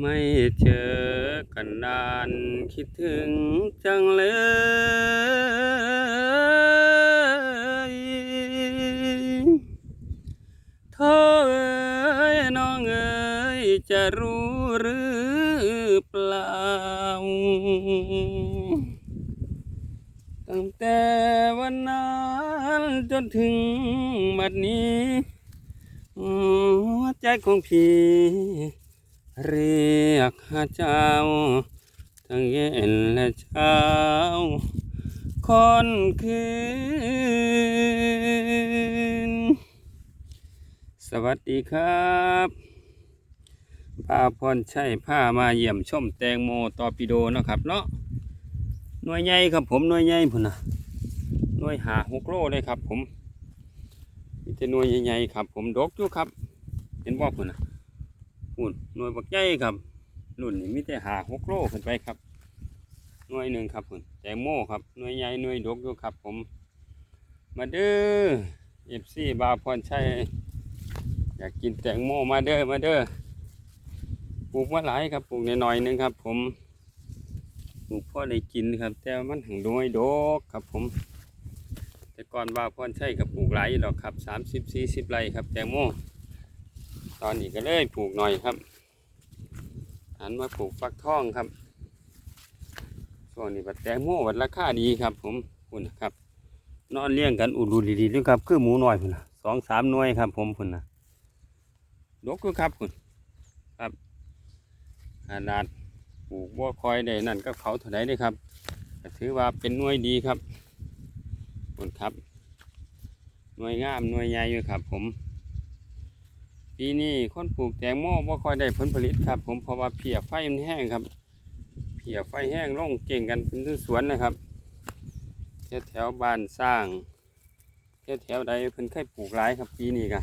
ไม่เจอกันนานคิดถึงจังเลย เธอเอ้ยน้องเอ้ยจะรู้หรือเปล่า ตั้งแต่วันนั้นจนถึงบัดนี้หัวใจของพี่ เรียกหาเจ้า ทั้งเย็นและเช้า คนคืน สวัสดีครับป้าพรชัยผ้ามาเยี่ยมชมแตงโมตอปิโดนะครับเนาะหน่วยใหญ่ครับผมหน่วยใหญ่พุ่นนะหน่วยหาหกโลเลยครับผมมีแต่หน่วยใหญ่ๆครับผมดกอยู่ครับ เห็นบ่พุ่นนะ หุ่นหน่วยบักใหญ่ครับรุ่นนี้มีแต่หาหกโลขึ้นไปครับหน่วยหนึ่งครับหุ่นแตงโมครับหน่วยใหญ่หน่วยดกอยู่ครับ ผม มาเด้อเอฟซีบาพรชัยอยากกินแตงโมมาเด้อมาเด้อปลูกมาหลายครับปลูกใน้อยหนึงครับ ผมปลูกพ่อได้กินครับ แต่มันหังน้อยดกครับ ผม แต่ก่อนบาพรชัยกับปลูกหลายดอกครับสามสิบสี่สิบไร่ครับแตงโม ตอนนี้ก็เลยปลูกหน่อยครับหันมาปลูกฟักทองครับช่วงนี้บัดแตงโมบัดราคาดีครับ ผมคุณนะครับ นอนเลี้ยงกันอุดรูดีๆด้วยครับ คือหมูน้อยพุ่นนะสองสามหน่วยครับ ผมพุ่นนะดกคือครับคุณครับขนาดปลูกบัวคอยได้นั่นก็เขาเท่าไหร่ได้ครับถือว่าเป็นหน่วยดีครับคุณครับหน่วยงามหน่วยใหญ่อยู่ครับ ผม ปีนี้คนปลูกแตงโมบ่ค่อยได้ผลผลิตครับ ผมเพราะว่าเพียไฟมันแห้งครับเพียไฟแห้งลงเก่งกันเป็นสวนนะครับแถวแถวบ้านสร้างแถวแถวใดเพิ่นเคยปลูกหลายครับ ปีนี้ก็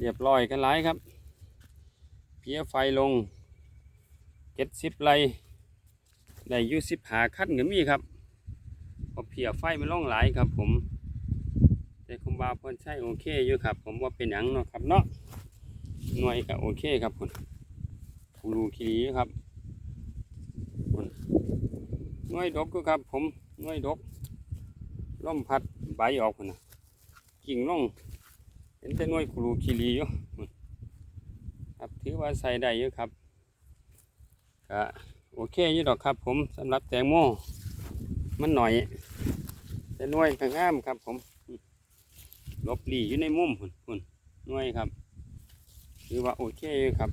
เรียบร้อยกันหลายครับเพียไฟลงเจ็ดสิบไรได้ยู่สิบหาขั้นก็มีครับพอเพียไฟมันลงหลายครับผมแต่คุมบาเพิ่นใช้โอเคอยู่ครับ ผมว่าเป็นหยังเนาะครับเนาะ หน่วยก็โอเคครับคุณผู้ดูคีรีครับคุณหน่วยดกก็ครับ ผมหน่วยดกล่มพัดใบออกพุ่นะกิ่งลงเห็นแต่หน่วยคูรูคีรีอยู่ครับถือว่าใส่ได้อยู่ครับก็โอเคอยู่ดอกครับ ผมสำหรับแตงโมมันหน่อย แต่หน่วยก็งามครับ ผมลบหลีอยู่ในมุมพุ่นพุ่นหน่วยครับ ถือว่าโอเคอยู่ครับ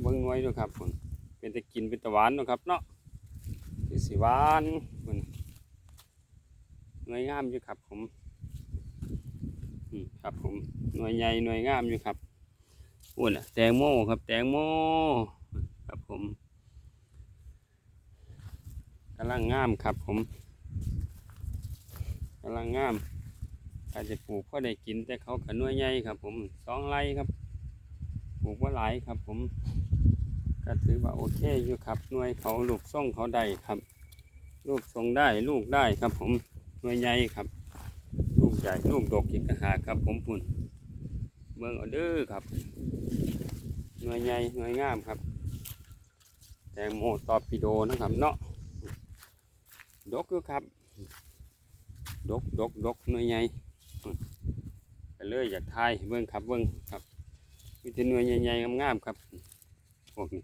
เบิ้งหน่วยด้วยครับพุ่นเป็นตะกินเป็นตะหวานนะครับเนาะสีหวานพุ่นหน่วยงามอยู่ครับผมอืมครับผมหน่วยใหญ่หน่วยงามอยู่ครับพุ่นน่ะแตงโมครับ แตงโมครับผมกำลังงามครับผมกำลังงามอาจจะปลูกพ่อได้กินแต่เขาขนวยใหญ่ครับ ผมสองไร่ครับ ปลูกว่าหลายครับ ผมก็ถือว่าโอเคอยู่ครับหน่วยเขาลูกส่งเขาได้ครับ ลูกทรงได้ลูกได้ครับ ผมหน่วยใหญ่ครับ ลูกใหญ่ลูกดกอีกต่างหาครับ ผมปุ่นเมืองเอเด้อครับ หน่วยใหญ่หน่วยงามครับแตงโมตอปิโดนะครับเนาะดกอยู่ครับดกดกดกหน่วยใหญ่ก็เลยอยากทายเบิ้งครับเบิ้งครับ มีแต่หน่วยใหญ่ๆงามๆครับพวกนี้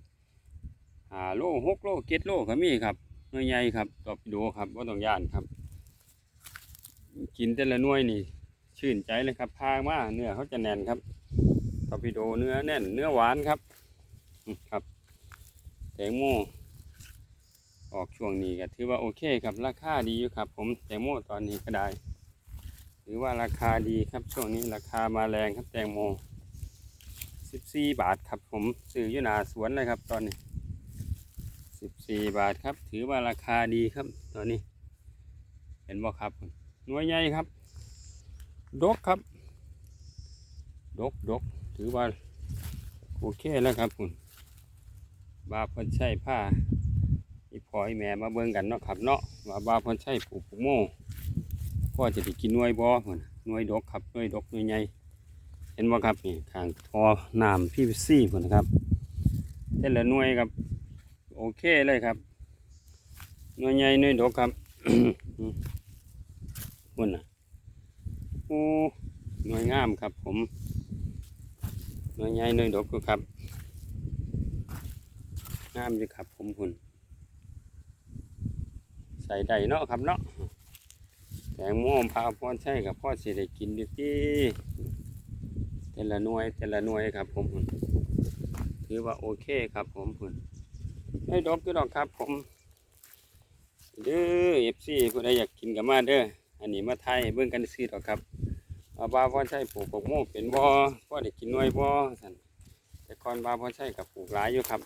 หาโลหกโลเจ็ดโลก็มีครับหน่วยใหญ่ครับตอบดูครับว่าต้องย่านครับ กินแต่ละหน่วยนี่ ชื่นใจเลยครับพางมาเนื้อเขาจะแน่นครับตอร์ปิโดเนื้อแน่นเนื้อหวานครับครับแตงโมออกช่วงนี้ก็ถือว่าโอเคครับราคาดีอยู่ครับ ผมแตงโมตอนนี้ก็ได้ ถือว่าราคาดีครับช่วงนี้ราคามาแรงครับแตงโม 14บาทครับ ผมซื้ออยู่หนาสวนเลยครับ ตอนนี้14บาทครับ ถือว่าราคาดีครับ ตอนนี้ เห็นบ่ครับหน่วยใหญ่ครับ ดกครับ ดกดกถือว่าโอเคแล้วครับคุณบาพนใช้ผ้าอีพออีแม่มาเบิ่งกันเนาะครับเนาะว่าบาพนใช้ปลูกปลูกโม่พ่อจะได้กินหน่วยบ่พุ่นหน่วยดกครับหน่วยดกหน่วยใหญ่ เห็นบ่ครับนี่ข้างทอน้ำพีวีซีพุ่นนะครับแตแต่ละหน่วยครับ โอเคเลยครับหน่วยใหญ่หน่วยดกครับพุ่นน่ะโอ้หน่วยงามครับ ผมหน่วยใหญ่หน่วยดกครับงามอยู่ครับผมพุ่นใส่ได้เนาะครับเนาะแตงโมพาพรใช่กับพ่อสิได้กินอยู่ที่ แต่ละหน่วยแต่ละหน่วยครับ ผมพุ่นถือว่าโอเคครับ ผมพุ่นได้ดอกอยู่ดอกครับผมเด้อเอฟซีผู้ใดอยากกินกับมาเด้ออันนี้มาไทยเบิ่งกันซื้อดอกครับอาบาพรใช่ปลูกปกโมเป็นบ่พ่อได้กินน่วยบ่สั่นแต่ก่อนบาพรใช่กับปลูกหลายอยู่ครับ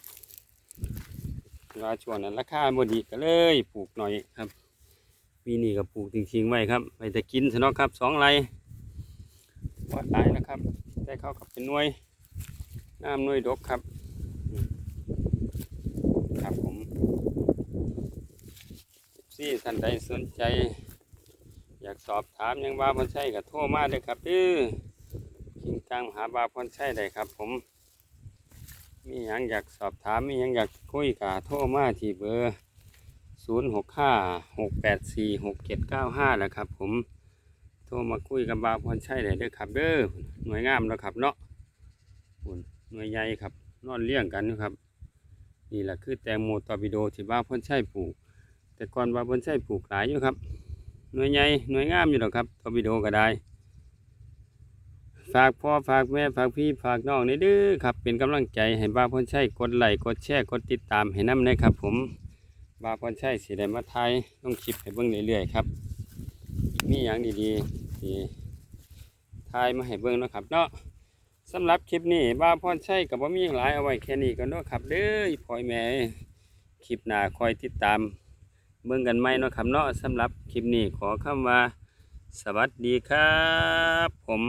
ราชวงนั้นราคาบดีก็เลยปลูกหน่อยครับปีนี้ก็ปลูกทิ้งๆไว้ครับไปแต่กินซะเนาะครับสองไรวัดหลายนะครับ ได้เข้ากับเป็นหน่วยน้ำหน่วยดกครับ ครับผมซี่ท่านใดสนใจ อยากสอบถามยังบาพอนใช่ก็โทรมาเลยครับเด้อคิงตังหาบาพอนใช่ได้ครับ ผม มีหยังอยากสอบถามมีหยังอยากคุยกับโทรมาที่เบอร์ศูนย์หกห้าหกแปดสี่หกเจ็ดเก้าห้าแหละครับผม ทรมาคุยกับบาพรชัยได้เด้อครับ เด้อหน่วยงามแล้วครับเนาะปุ่นหน่วยใหญ่ครับ นอนเลี้ยงกันอยู่ครับ นี่แหละคือแตงโมตอร์ปิโดที่บาพรชัยปลูก แต่ก่อนบาพรชัยปลูกหลายอยู่ครับ หน่วยใหญ่หน่วยงามอยู่หรอกครับตอร์ปิโดก็ได้ ฝากพ่อฝากแม่ฝากพี่ฝากน้องนี่เด้อครับ เป็นกำลังใจให้บาพรชัยกดไลค์กดแชร์กดติดตามให้น้ำนะครับ ผมบาพรชัยสีได้มาไทยต้องคลิปให้เบิ่งเรื่อยๆครับมีอย่างดีๆ ที่ทายมาให้เบิ่งนะครับเนาะสำหรับคลิปนี้บ้าพรชัยกับว่ามีอย่างหลายเอาไว้แค่นี้ก็เนาะครับเด้อพ่อยแม่คลิปหน้าคอยติดตามเบิ่งกันไหมเนาะครับเนาะสำหรับคลิปนี้ขอคำว่า สวัสดีครับ ผม